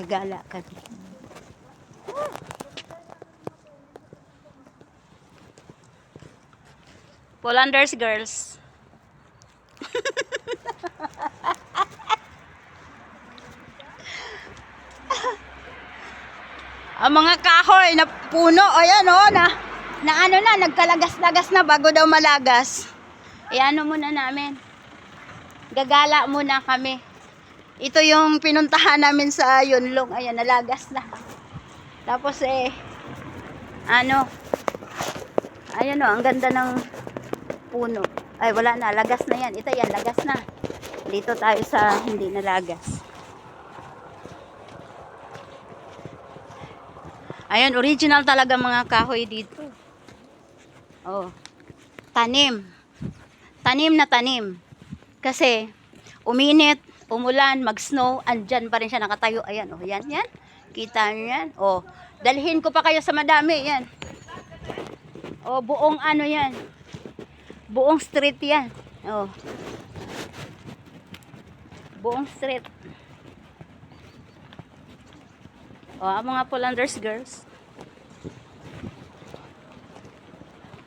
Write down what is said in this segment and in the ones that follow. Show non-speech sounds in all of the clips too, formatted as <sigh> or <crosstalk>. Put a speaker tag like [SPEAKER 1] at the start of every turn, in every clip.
[SPEAKER 1] Gagala kami. Polanders girls. <laughs> Ang mga kahoy na puno, o yan o, na, na ano na, nagkalagas-lagas na bago daw malagas. E ano muna namin. Gagala muna kami. Ito yung pinuntahan namin sa Yunlong. Ayan, nalagas na. Tapos eh, ano, ayan o, ang ganda ng puno. Ay, wala na, lagas na yan. Ito yan, lagas na. Dito tayo sa hindi nalagas. Ayan, original talaga mga kahoy dito. Oh. Tanim. Tanim na tanim. Kasi, uminit, umulan, mag-snow, andyan pa rin siya nakatayo. Ayan, oh, yan, yan. Kita niyo yan? Oh, dalhin ko pa kayo sa madami, yan. Oh, buong ano yan. Buong street yan. Oh. Buong street. O, ang mga Polanders girls.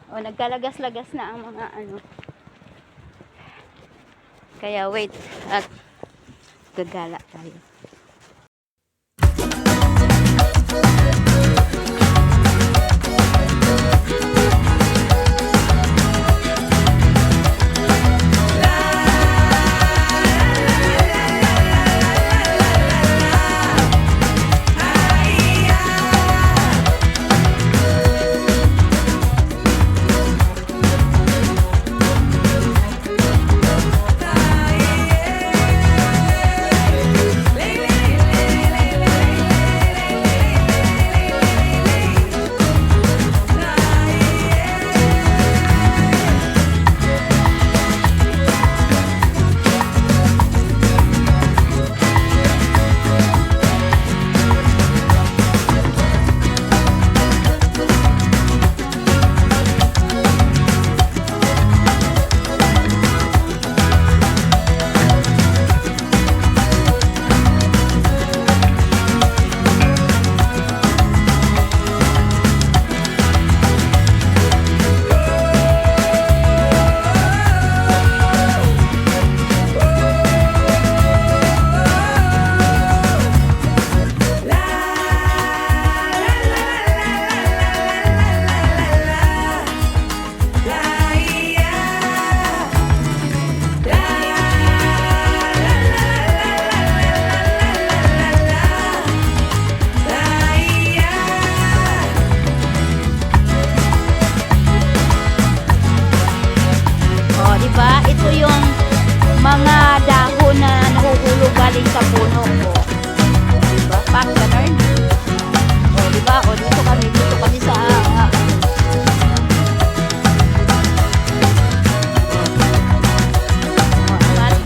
[SPEAKER 1] O, nagkalagas-lagas na ang mga ano. Kaya wait at gagala tayo. Galing sa puno ko. Di ba? Pang ganun. O, di ba? O, dito kami, dito kami sa... ah, o, ano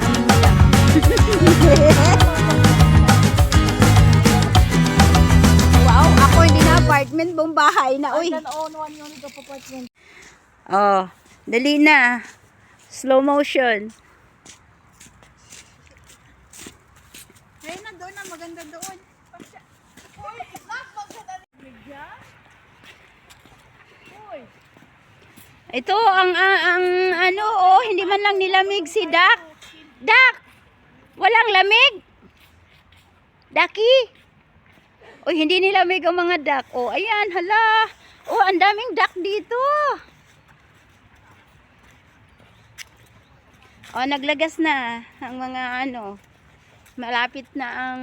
[SPEAKER 1] Wow, ako hindi na apartment, buong bahay na. Uy.
[SPEAKER 2] own one unit of apartment.
[SPEAKER 1] Oh, dali na. Slow motion.
[SPEAKER 2] Ayun na doon na, maganda doon. Uy, nak, maganda Media? Uy,
[SPEAKER 1] Ito ang ang, ang ano oh, hindi man lang nilamig si Dak. Dak. Walang lamig. Daki. Oy, hindi nilamig ang mga dak. Oh, ayan, hala. Oh, ang daming dak dito. Oh, naglagas na ang mga ano. Malapit na ang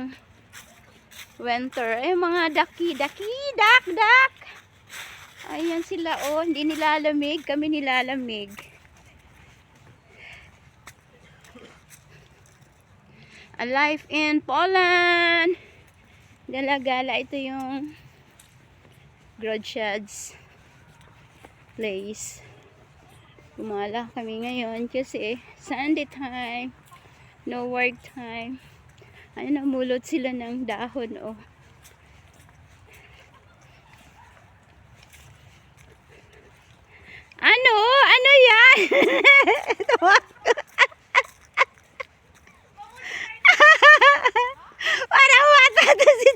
[SPEAKER 1] winter. Eh, mga daki, daki, dak, dak. Ayan sila oh, hindi nilalamig, kami nilalamig. A life in Poland. Gala-gala ito yung Grodshad's place. Gumala kami ngayon kasi Sunday time. No work time. Ayun, namulot sila ng dahon oh. Ano? Ano yan? <laughs> Tawa ko. Parang mata to si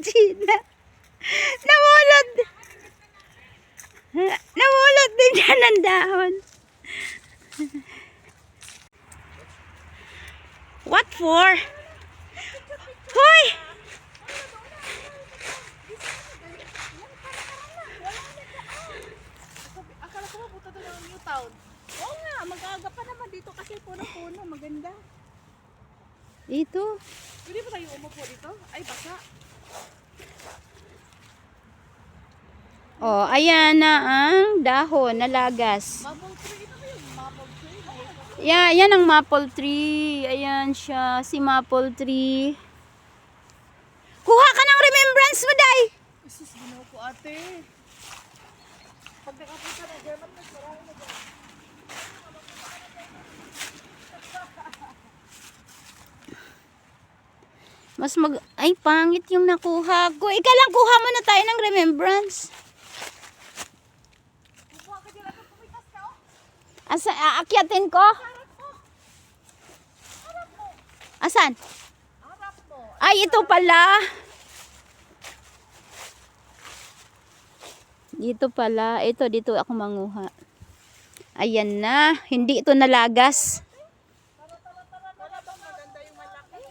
[SPEAKER 1] before. Hoy!
[SPEAKER 2] Akala ko mapunta doon ng New Town. Oo nga, mag-aaga pa naman dito kasi puno-puno, maganda.
[SPEAKER 1] Dito.
[SPEAKER 2] Pwede ba tayo umupo dito? Ay, baka.
[SPEAKER 1] Oh, ayan na ang dahon na lagas.
[SPEAKER 2] Maple tree, ito ba yung maple tree?
[SPEAKER 1] Yeah, yan ang maple tree. Ayan siya, si maple tree. Kuha ka ng remembrance mo, Day.
[SPEAKER 2] Isus, ginaw ko ate. Pag nakapunta ng German, mas marami na
[SPEAKER 1] Mas mag... Ay, pangit yung nakuha ko. Ika lang, kuha mo na tayo ng remembrance. Asa, aakyatin ko? Asan? Ay, ito pala. Dito pala. Ito, dito ako manguha. Ayan na. Hindi ito nalagas.
[SPEAKER 2] Wala bang maganda yung malaki?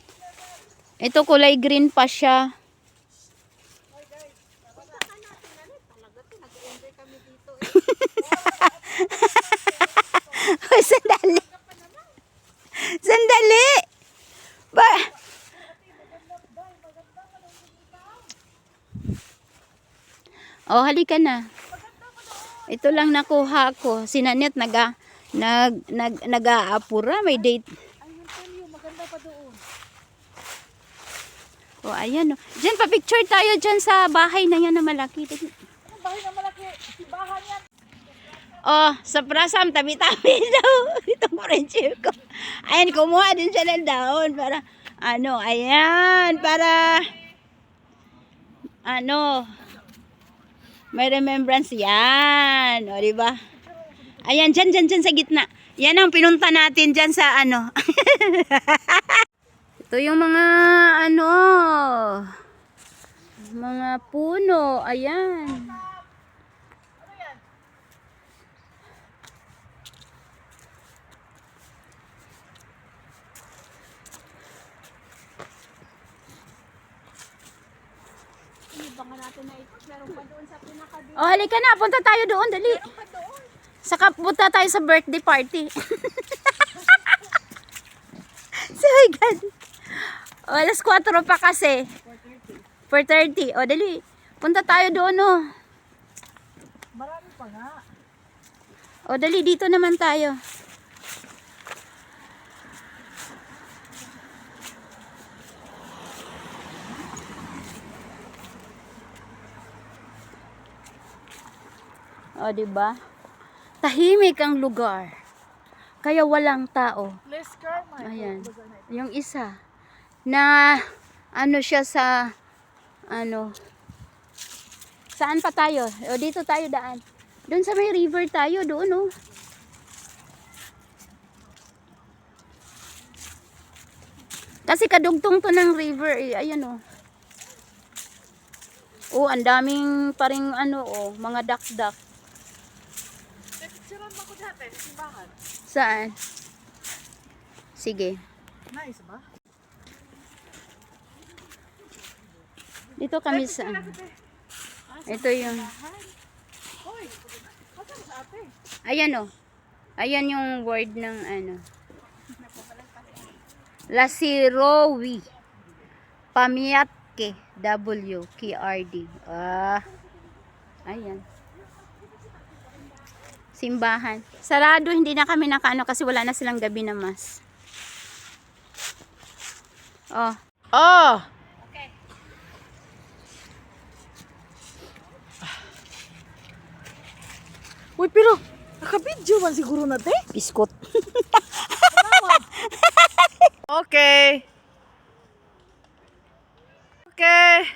[SPEAKER 1] Ito kulay green pa siya. <laughs> Hoy, sandali. Sandali. Ba? Oh, halika na. Ito lang nakuha ko. Si Nanette naga nag nag nag-aapura, may date.
[SPEAKER 2] Ayun, maganda pa doon.
[SPEAKER 1] Oh, ayan oh. Diyan pa picture tayo diyan sa bahay na yan na malaki.
[SPEAKER 2] Anong bahay na malaki? Sibahan yan.
[SPEAKER 1] Oh, sa prasam tabi-tabi <laughs> daw. Itong friendship ko. Ayan, kumuha din siya ng dahon para ano, ayan, para ano, may remembrance yan. O, di ba? Ayan, dyan, dyan, dyan sa gitna. Yan ang pinunta natin dyan sa ano. <laughs> Ito yung mga ano, puno. Ayan.
[SPEAKER 2] Pinaka
[SPEAKER 1] Oh, halika na. Punta tayo doon. Dali. Saka punta tayo sa birthday party. so, God. O, alas 4 pa kasi. 4.30. O, dali. Punta tayo doon, oh.
[SPEAKER 2] Marami pa nga.
[SPEAKER 1] O, dali. Dito naman tayo. O, diba? Tahimik ang lugar. Kaya walang tao.
[SPEAKER 2] Karma.
[SPEAKER 1] Ayan. Yung isa na ano siya sa ano Saan pa tayo? O dito tayo daan. Doon sa may river tayo doon oh. Kasi kadugtong to ng river eh. Ayan oh. Oh, ang daming paring ano oh, mga duck-duck.
[SPEAKER 2] Picturean mo ko dati. Simbahan.
[SPEAKER 1] Saan? Sige.
[SPEAKER 2] Nice ba?
[SPEAKER 1] Dito kami sa Ito yung. Ayan o. Ayan yung word ng ano. Lasirowi. Pamiatke. W. KRD. Ah. Ayan. Simbahan. Sarado, hindi na kami nakaano kasi wala na silang gabi na mas. Oh.
[SPEAKER 2] Oh! Uy, pero nakabidyo man siguro natin.
[SPEAKER 1] Biskot. <laughs>
[SPEAKER 2] Okay. Okay.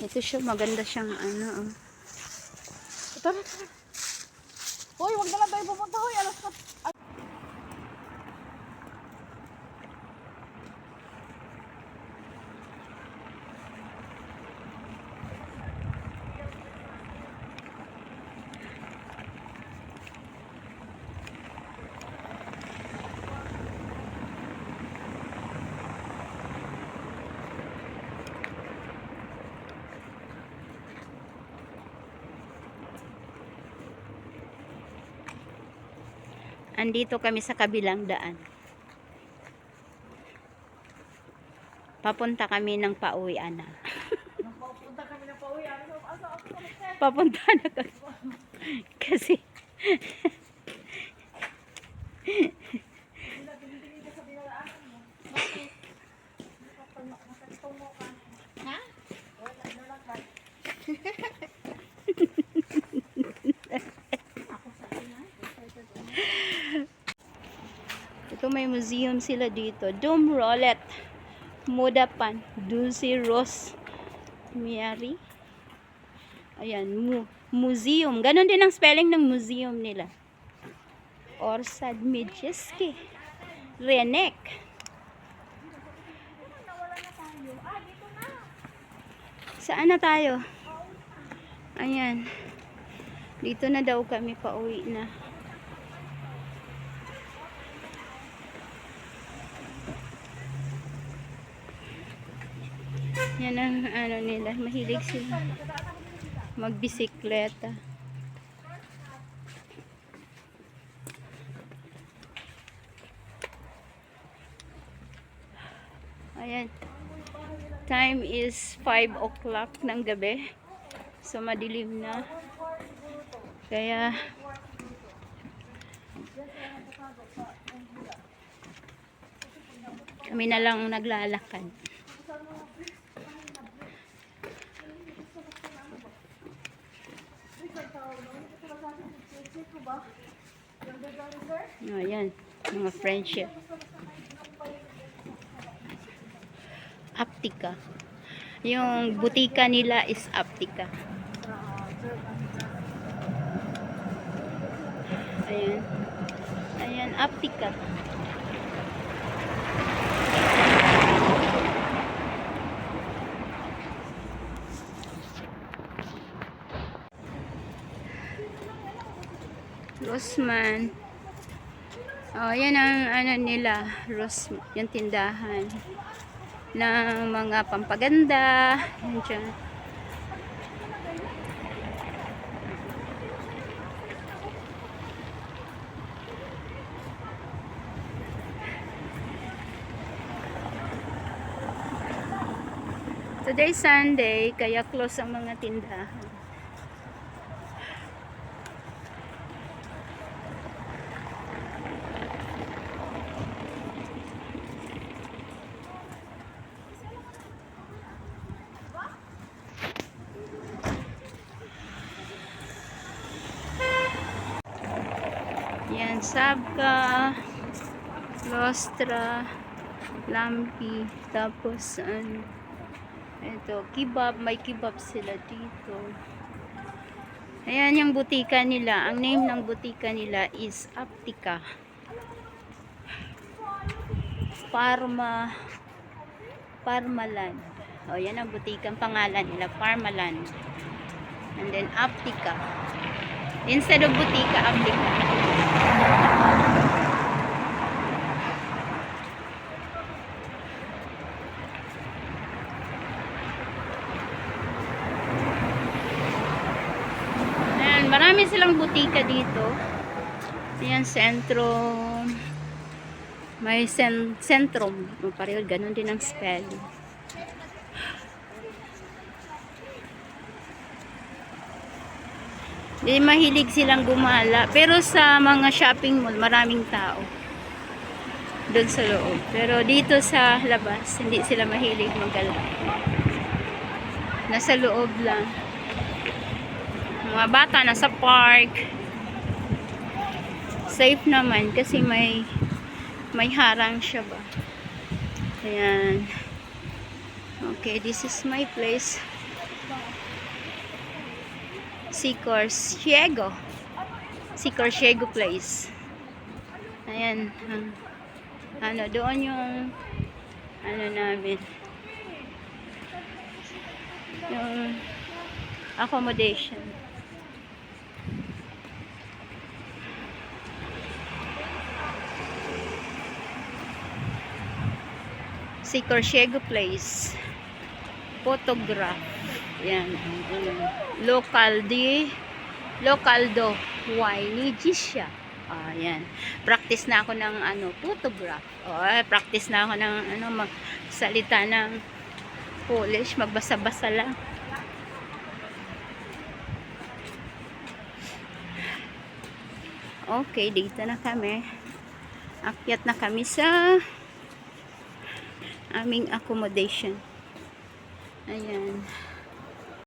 [SPEAKER 1] Ito siya, maganda siyang ano. oh.
[SPEAKER 2] Tara, tara. Hoy, wag na lang tayo pupunta. Hoy, alas ka.
[SPEAKER 1] Andito kami sa kabilang daan. Papunta kami ng pauwian na.
[SPEAKER 2] Punta kami na pauwi. Ano, ano, ako, ako,
[SPEAKER 1] Papunta na kami. Kasi,
[SPEAKER 2] Ha?
[SPEAKER 1] ito may museum sila dito. Dome Rollet. Mudapan. Dulce Rose. Mary. Ayan, mu museum. Ganon din ang spelling ng museum nila. Orsad Midjeski. Renek. Saan na tayo? Ayan. Dito na daw kami pauwi na. Yan ang ano nila. Mahilig sila magbisikleta. Ayan. Time is 5 o'clock ng gabi. So, madilim na. Kaya, kami na lang naglalakad. Ayan, mga friendship. Aptika. Yung butika nila is Aptika. Ayan. Ayan, Aptika. Rosman. Oh, yan ang ano nila, Ros, yung tindahan ng mga pampaganda. Yan dyan. Today Sunday, kaya close ang mga tindahan. Yan, Sabka, Lostra, Lampi, tapos ano, ito, kebab, may kebab sila dito. Ayan yung butika nila. Ang name ng butika nila is Aptika. Parma Parmaland. O, yan ang butikang pangalan nila, Parmaland. And then Aptika. Instead of butika, Aptika. Ayan, marami silang butika dito. Ayan, sentro. May sen sentrum. Pareho, ganun din ang spelling. Di mahilig silang gumala. Pero sa mga shopping mall, maraming tao. Doon sa loob. Pero dito sa labas, hindi sila mahilig magala. Nasa loob lang. Mga bata nasa park. Safe naman kasi may may harang siya ba. Ayan. Okay, this is my place. Sicor Ciego. Sicor Ciego place. Ayan. ang- ano, doon yung ano namin. Yung accommodation. si Corsiego Place. Photograph. Yan. ang. Local di local do. Niji siya. Ayan. Practice na ako ng ano, photograph. Oh, practice na ako ng ano, magsalita ng Polish, magbasa-basa lang. Okay, dito na kami. Akyat na kami sa aming accommodation. Ayan.